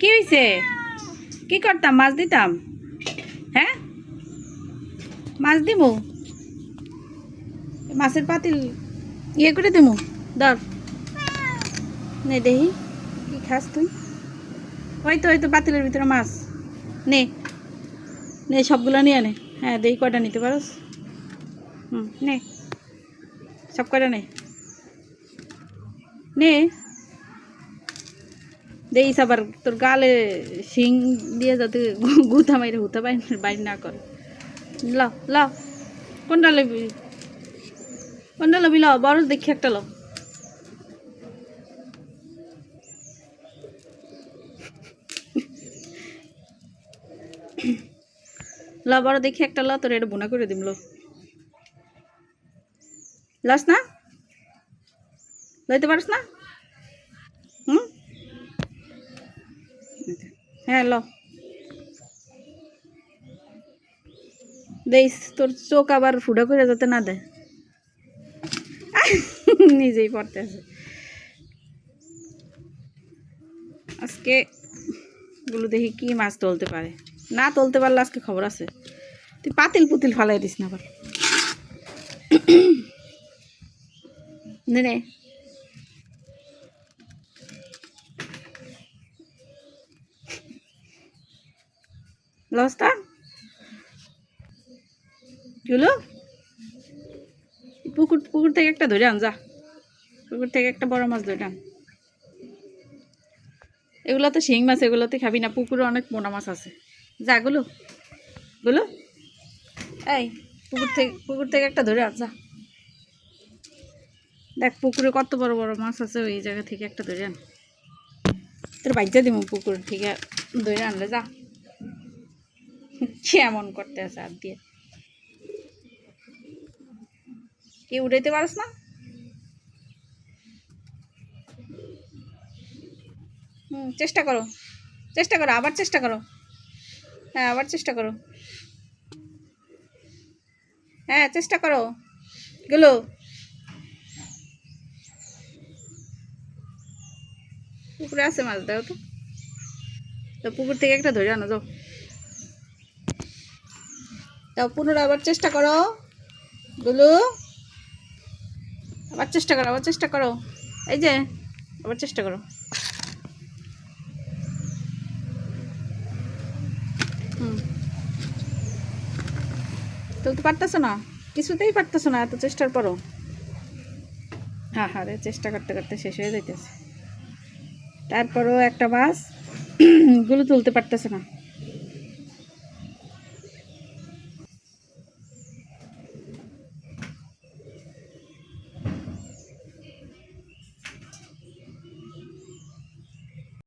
কি হয়েছে কি করতাম? মাছ দিতাম? হ্যাঁ? মাছ দিব মাছের পাতিল ইয়ে করে দেবো দর নে দেখি, কি খাস তুই? ওই তো ওই তো পাতিলের ভিতরে মাছ। নে। নে, সবগুলো নিয়ে নে। হ্যাঁ দেখি কয়টা নিতে পারোস? হুম, নে। সব কয়টা নে? নে। দেইস আবার তোর গালে শিং দিয়ে যাতে গুতা মাইরে হুতা বাইর না করে ল ল কোনটা লবি কোনটা লবি ল বড় দেখি একটা ল ল বড় দেখি একটা ল তোর এটা বোনা করে দিম লো লস না লইতে পারস না হুম হ্যাঁ দেইস, তোর চোখ আবার ফুটা করে যাতে না দেয়। নিজেই পড়তে আছে। আজকে গুলো দেখি কি মাছ তুলতে পারে। না তুলতে পারলে আজকে খবর আছে। তুই পাতিল পুতিল ফালাই দিস না আবার। নে। লসটা কিলো পুকুর পুকুর থেকে একটা ধরে আন, যা। পুকুর থেকে একটা বড় মাছ ধরে আন। এগুলো তো শিং মাছ, এগুলোতে খাবি না। পুকুরে অনেক মোটা মাছ আছে। যা, গুলো। গুলো? এই, পুকুর থেকে পুকুর থেকে একটা ধরে আন, যা। দেখ, পুকুরে কত বড় বড় মাছ আছে, ওই জায়গা থেকে একটা ধরে আন। তোর বাইজা দিব পুকুর থেকে ধরে আনলে, যা। কেমন করতে আছে হাত দিয়ে? কি উঠাইতে পারস না? হুম, চেষ্টা করো। চেষ্টা করো, আবার চেষ্টা করো। হ্যাঁ আবার চেষ্টা করো। হ্যাঁ চেষ্টা করো। গেলো। পুকুরে আছে মাছ, দাও তো। তো পুকুর থেকে একটা ধরে আনো, যাও। তাও পুনরায় আবার চেষ্টা করো। গুলু আবার চেষ্টা করো, আবার চেষ্টা করো। এই যে, আবার চেষ্টা করো। হুম। তুলতে পারতেছো না? কিছুতেই পারতেছো না এত চেষ্টার পরও। হ্যাঁ হ্যাঁ রে চেষ্টা করতে করতে শেষ হয়ে যাইতেছে। তারপরও একটা বাস, গুলো তুলতে পারতেছে না।